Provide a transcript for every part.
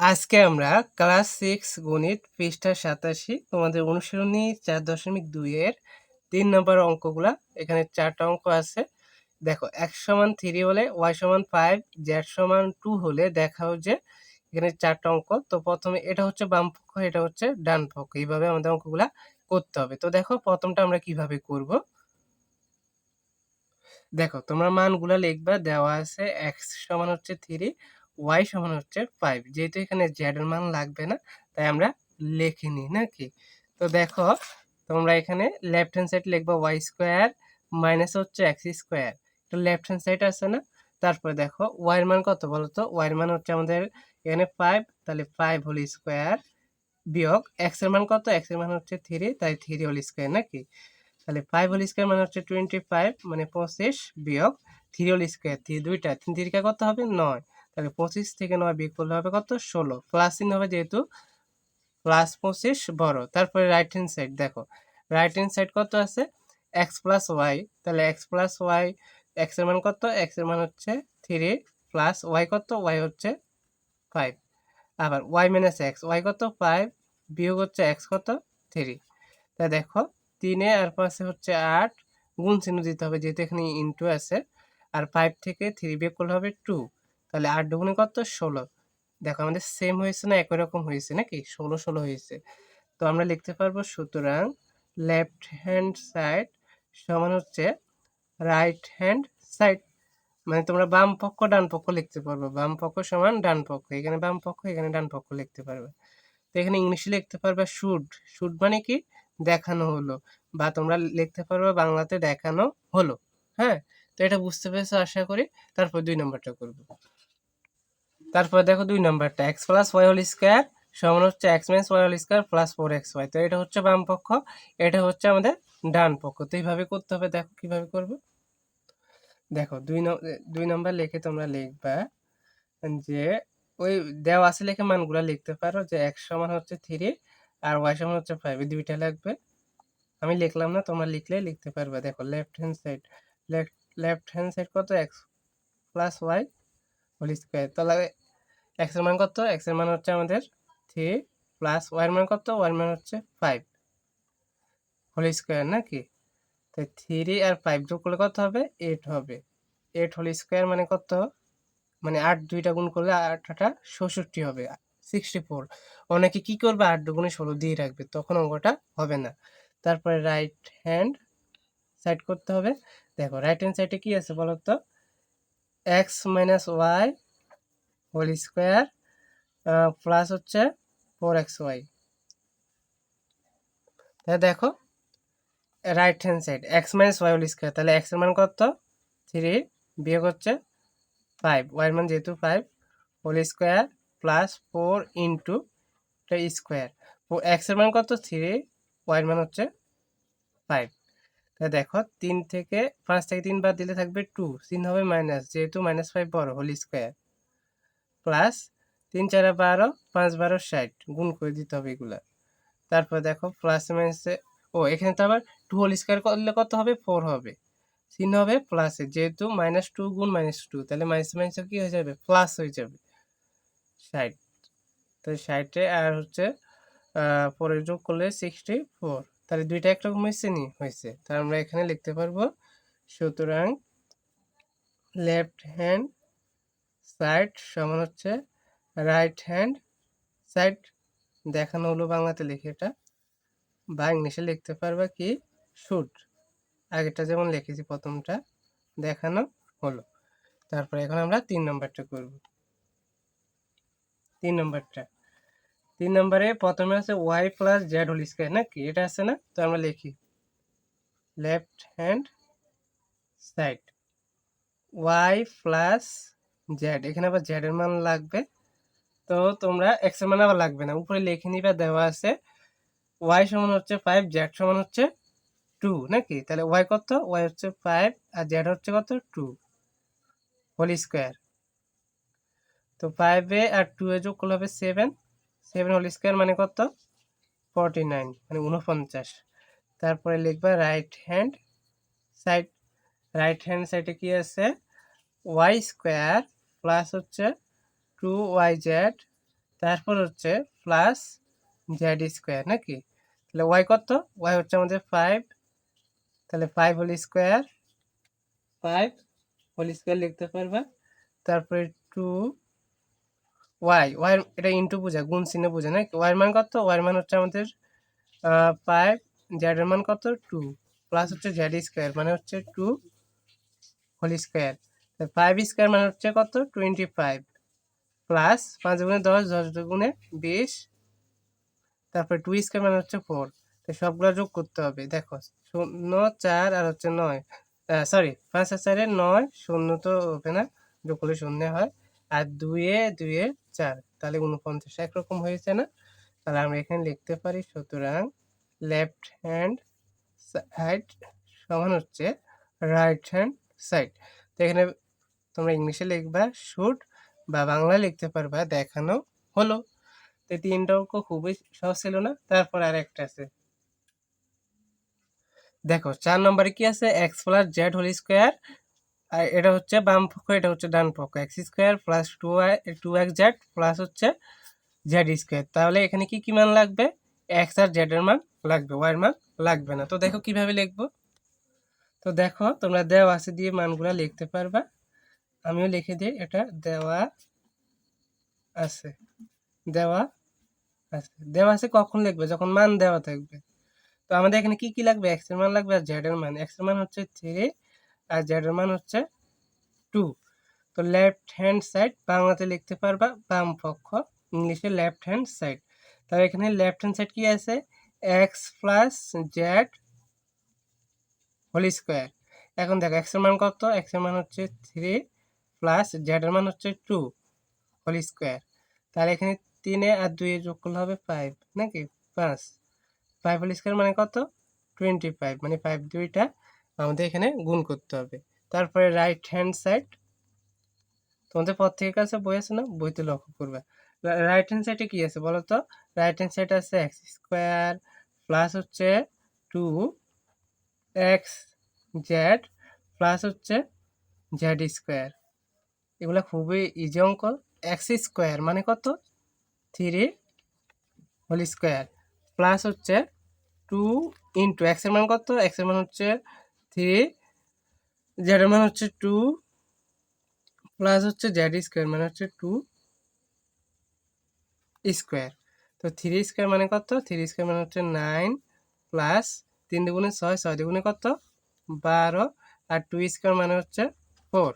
আজকে আমরা class six গণিত পৃষ্ঠা সাতাশি তোমাদের অনুসরণী চার দশমিক দুইয়ের তিন নম্বর অঙ্কগুলা। এখানে চারটা অঙ্ক আছে। দেখো এক্স সমান থ্রি হলে ওয়াই সমান ফাইভ জেড সমান টু হলে দেখাও যে এখানে চারটা অঙ্ক। তো প্রথমে এটা হচ্ছে বাম পক্ষ, এটা হচ্ছে ডান পক্ষ। এইভাবে আমাদের অঙ্কগুলা করতে হবে। তো দেখো, প্রথমটা আমরা কীভাবে করব? দেখো, তোমরা মানগুলা লিখবা, দেওয়া আছে এক্স সমান হচ্ছে থ্রি ওয়াই সমান হচ্ছে ফাইভ যেহেতু এখানে জেড এর মান লাগবে না, তাই আমরা লিখিনি নাকি? তো দেখো, তোমরা এখানে লেফট হ্যান্ড সাইড লিখবা ওয়াই স্কোয়ার মাইনাস হচ্ছে এক্স স্কোয়ার তো লেফট হ্যান্ড সাইড আছে না? তারপরে দেখো ওয়াই এর মান কত বলো তো ওয়াই এর মান হচ্ছে আমাদের এখানে ফাইভ তাহলে ফাইভ হোল স্কোয়ার বিয়োগ এক্সের মান কত? এক্সের মান হচ্ছে থ্রি তাই থ্রি হোল স্কোয়ার নাকি? তাহলে ফাইভ হোল স্কোয়ার মানে হচ্ছে টোয়েন্টি ফাইভ মানে পঁচিশ বিয়োগ থ্রি হোল স্কোয়ার থ্রি দুইটা, তিন তিরিকা কত হবে? নয়। তাহলে পঁচিশ থেকে নয় বিয়োগ করলে হবে কত? ষোলো। প্লাস চিহ্ন হবে যেহেতু প্লাস পঁচিশ বড়। তারপরে রাইট হ্যান্ড সাইড দেখো। রাইট হ্যান্ড সাইড কত আছে? এক্স প্লাস ওয়াই তাহলে এক্স প্লাস ওয়াই এক্সের মান কত? এক্সের মান হচ্ছে থ্রি প্লাস ওয়াই কত? ওয়াই হচ্ছে ফাইভ আবার ওয়াই মাইনাস এক্স ওয়াই কত? ফাইভ বিয়োগ হচ্ছে এক্স কত? থ্রি তা দেখো, তিনে আর পাশে হচ্ছে আট। গুণ চিহ্ন দিতে হবে যেহেতু এখানে ইনটু আছে। আর ফাইভ থেকে থ্রি বিয়োগ করলে হবে টু তাহলে আট দুগুণে কত? ষোলো। দেখো আমাদের সেম হয়েছে না? একই রকম হয়েছে নাকি? ষোলো ষোলো হয়েছে। তো আমরা লিখতে পারব সুতরাং লেফট হ্যান্ড সাইড সমান হচ্ছে রাইট হ্যান্ড সাইড মানে তোমরা বাম পক্ষ, ডান পক্ষ লিখতে পারবে। বাম পক্ষ সমান ডান পক্ষ। এখানে বাম পক্ষ, এখানে ডান পক্ষ লিখতে পারবে। তো এখানে ইংলিশে লিখতে পারবে শুড শুড মানে কি? দেখানো হলো। বা তোমরা লিখতে পারবে বাংলাতে দেখানো হলো। হ্যাঁ? তো এটা বুঝতে পেরেছ? আশা করি। তারপর দুই নম্বরটা করব। তারপর দেখো দুই নম্বরটা X plus Y whole square সমান হচ্ছে X minus Y whole square plus four X Y তো এটা হচ্ছে বাম পক্ষ, এটা হচ্ছে আমাদের ডান পক্ষ। তো এইভাবে করতে হবে, দেখো কীভাবে করবে। দেখো দুই দুই নম্বর লিখে তোমরা লিখবা যে, ওই দেওয়া আছে লিখে মানগুলা লিখতে পারো যে এক্স সমান হচ্ছে থ্রি আর ওয়াই সমান হচ্ছে ফাইভ দুইটা লাগবে। আমি লিখলাম না, তোমরা লিখলে লিখতে পারবে। দেখো left hand side left left hand side কত? X plus Y whole square তাহলে এক্সের মান কত? এক্সের মান হচ্ছে আমাদের থ্রি প্লাস ওয়াই মান কত? ওয়াই মান হচ্ছে ফাইভ হোল স্কোয়ার নাকি? তাই থ্রি আর ফাইভ যোগ করলে কত হবে? এইট হবে। এইট হোল স্কোয়ার মানে কত? মানে আট দুইটা গুণ করলে আট আটটা ষষট্টি হবে সিক্সটি ফোর অনেকে কি করবে? আট দুগুণে ষোলো দিয়ে রাখবে, তখন অঙ্কটা হবে না। তারপরে রাইট হ্যান্ড সাইড করতে হবে। দেখো রাইট হ্যান্ড সাইডে কি আছে বলো তো X minus Y whole square plus হচ্ছে ফোর এক্স ওয়াই তাহলে দেখো right hand side X minus Y whole square তাহলে এক্সের মান কত? থ্রি বিয়োগ হচ্ছে ফাইভ ওয়াই মান যেহেতু five whole square plus four into square এক্সের মান কত? থ্রি ওয়াই মান হচ্ছে ফাইভ তাহলে দেখো, তিন থেকে পাঁচ থেকে তিন বার দিলে থাকবে টু তিন হবে মাইনাস যেহেতু মাইনাস ফাইভ বড় হোল স্কোয়ার প্লাস তিন চারে বারো, পাঁচ বারো ষাট, গুণ করে দিতে হবে এগুলা। তারপর দেখো প্লাস মাইনাসে ও, এখানে তো আবার টু হোল স্কোয়ার করলে কত হবে? ফোর হবে। চিহ্ন হবে প্লাসে যেহেতু মাইনাস টু গুণ মাইনাস টু তাহলে মাইনাস মাইনাসে কি হয়ে যাবে? প্লাস হয়ে যাবে। ষাট। তো ষাটে আর হচ্ছে পরে যোগ করলে সিক্সটি ফোর তাহলে দুইটা একরকম হয়েছে নি? হয়েছে। তাহলে আমরা এখানে লিখতে পারব, সুতরাং লেফট হ্যান্ড সাইড সমান হচ্ছে রাইট হ্যান্ড সাইড দেখানো হলো বাংলাতে লিখে এটা। বা ইংলিশে লিখতে পারবা কি? শুট আগেরটা যেমন লিখেছি প্রথমটা, দেখানো হলো। তারপরে এখন আমরা তিন নম্বরটা করব। তিন নম্বরটা। তিন নম্বরে প্রথমে আছে Y plus Z whole square নাকি? এটা আছে না? তো আমরা লিখি। Left hand side Y plus Z এখানে আবার জেড এর মান লাগবে। তো তোমরা এক্সের মান আবার লাগবে না। উপরে লিখে নিবা, দেওয়া আছে ওয়াই সমান হচ্ছে ফাইভ জেড সমান হচ্ছে টু নাকি? তাহলে ওয়াই কত? ওয়াই হচ্ছে ফাইভ আর জেড হচ্ছে কত? টু হোল স্কোয়ার তো ফাইভে আর টু এ যোগ করলে হবে সেভেন সেভেন হোল স্কোয়ার মানে কত? ফর্টি নাইন মানে উনপঞ্চাশ তারপরে লিখবা right hand side right hand সাইডে কি আছে? ওয়াই স্কোয়ার প্লাস হচ্ছে টু ওয়াই জেড তারপর হচ্ছে প্লাস জেড স্কোয়ার নাকি? তাহলে ওয়াই কত? ওয়াই হচ্ছে আমাদের ফাইভ তাহলে five whole square five whole square লিখতে পারবা। তারপরে টু ওয়াই ওয়াই এটা ইন্টু বোঝা গুণ চিহ্নে বোঝা না ওয়াই মান কত? ওয়াই মান হচ্ছে আমাদের ফাইভ জেডের মান কত? টু প্লাস হচ্ছে জেড স্কোয়ার মানে হচ্ছে two whole square five square মানে হচ্ছে কত? টোয়েন্টি ফাইভ প্লাস পাঁচ গুণে দশ দশ দুগুণে বিশ, তারপরে টু স্কোয়ার মানে হচ্ছে ফোর তো সবগুলো যোগ করতে হবে, দেখো, শূন্য, চার আর হচ্ছে নয়। সরি পাঁচ আর চারে নয়, শূন্য তো হবে না, যোগ করলে শূন্য হয়। আর দুয়ে দুয়ে চার। তাহলে উনপঞ্চাশ একরকম হয়েছে না? তাহলে আমরা এখানে লিখতে পারি সুতরাং লেফট হ্যান্ড সাইড সমান হচ্ছে রাইট হ্যান্ড সাইড তো এখানে তোমরা ইংলিশে লিখবা শুট বা বাংলা লিখতে পারবা, দেখানো হলো। তো এই তিনটা অঙ্ক খুবই সহজ ছিল না? তারপর আর একটা আছে। দেখো, চার নম্বরে কি আছে? X plus Z whole square আর এটা হচ্ছে বাম পক্ষ, এটা হচ্ছে ডান পক্ষ। X square plus two Y two X Z plus হচ্ছে জেড স্কোয়ার তাহলে এখানে কি কি মান লাগবে? এক্স আর জেড এর মান লাগবে ওয়াই এর মান লাগবে না। তো দেখো কীভাবে লিখব? তো দেখো, তোমরা দেওয়া আছে দিয়ে মানগুলা লিখতে পারবা। আমিও লিখে দিই, এটা দেওয়া আছে দেওয়া আছে। দেওয়া আছে কখন লিখবে? যখন মান দেওয়া থাকবে। তো আমাদের এখানে কি কি লাগবে? এক্সের মান লাগবে আর জেড এর মান। এক্সের মান হচ্ছে থ্রি আর জেড এর মান হচ্ছে টু। তো লেফট হ্যান্ড সাইড বাংলাতে লিখতে পারবা বাম পক্ষ, ইংলিশে লেফট হ্যান্ড সাইড তাহলে এখানে লেফট হ্যান্ড সাইড কি আছে? X plus Z whole square এখন দেখো এক্সের মান কত? এক্সের মান হচ্ছে থ্রি প্লাস জেড এর মান হচ্ছে টু হোল স্কোয়ার তাহলে এখানে তিনে আর দুই যোগ করলে হবে ফাইভ নাকি? পাঁচ। ফাইভ হোল স্কোয়ার মানে কত? টোয়েন্টি ফাইভ মানে ফাইভ দুইটা আমাদের এখানে গুণ করতে হবে। তারপরে রাইট হ্যান্ড সাইড তোমাদের প্রত্যেকের কাছে বই আছে না? বইতে লক্ষ্য করবে। রাইট হ্যান্ড সাইডে কি আছে বলো তো? রাইট হ্যান্ড সাইড আছে এক্স স্কোয়ার প্লাস হচ্ছে টু এক্স জেড প্লাস হচ্ছে জেড স্কোয়ার এগুলো খুবই ইজি অঙ্ক এক্স স্কোয়ার মানে কত? থ্রি হোল স্কোয়ার প্লাস হচ্ছে টু ইন্টু এক্সের মান কত? এক্সের মান হচ্ছে থ্রি জেডের মান হচ্ছে টু প্লাস হচ্ছে জেড স্কোয়ার মানে হচ্ছে টু স্কোয়ার তো থ্রি স্কোয়ার মানে কত? থ্রি স্কোয়ার মানে হচ্ছে নাইন প্লাস তিন দুগুণে ছয় ছয় দুগুণে কত? বারো, আর টু স্কোয়ার মানে হচ্ছে ফোর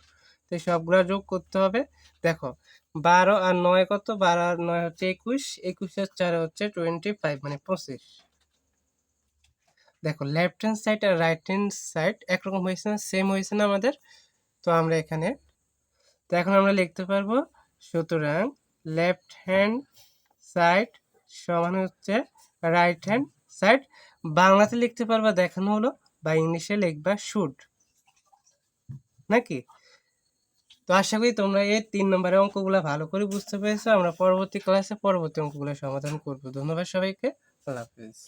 তো সবগুলো যোগ করতে হবে। দেখো, বারো আর নয় কত? বারো আর নয় হচ্ছে একুশ একুশের চার হচ্ছে টোয়েন্টি ফাইভ মানে পঁচিশ। দেখো লেফট হ্যান্ড সাইড আর রাইট হ্যান্ড সাইড একরকম হয়েছে না সেম হয়েছে না আমাদের। তো আমরা এখানে, তো এখন আমরা লিখতে পারব, সুতরাং লেফট হ্যান্ড সাইড সমান হচ্ছে রাইট হ্যান্ড সাইড বাংলাতে লিখতে পারবা দেখানো হলো বা ইংলিশে লিখবা শুট নাকি? তো আশা করি তোমরা এই তিন নম্বরের অঙ্কগুলো ভালো করে বুঝতে পেরেছ। আমরা পরবর্তী ক্লাসে পরবর্তী অঙ্কগুলো সমাধান করব। ধন্যবাদ সবাইকে। আল্লাহ হাফিজ।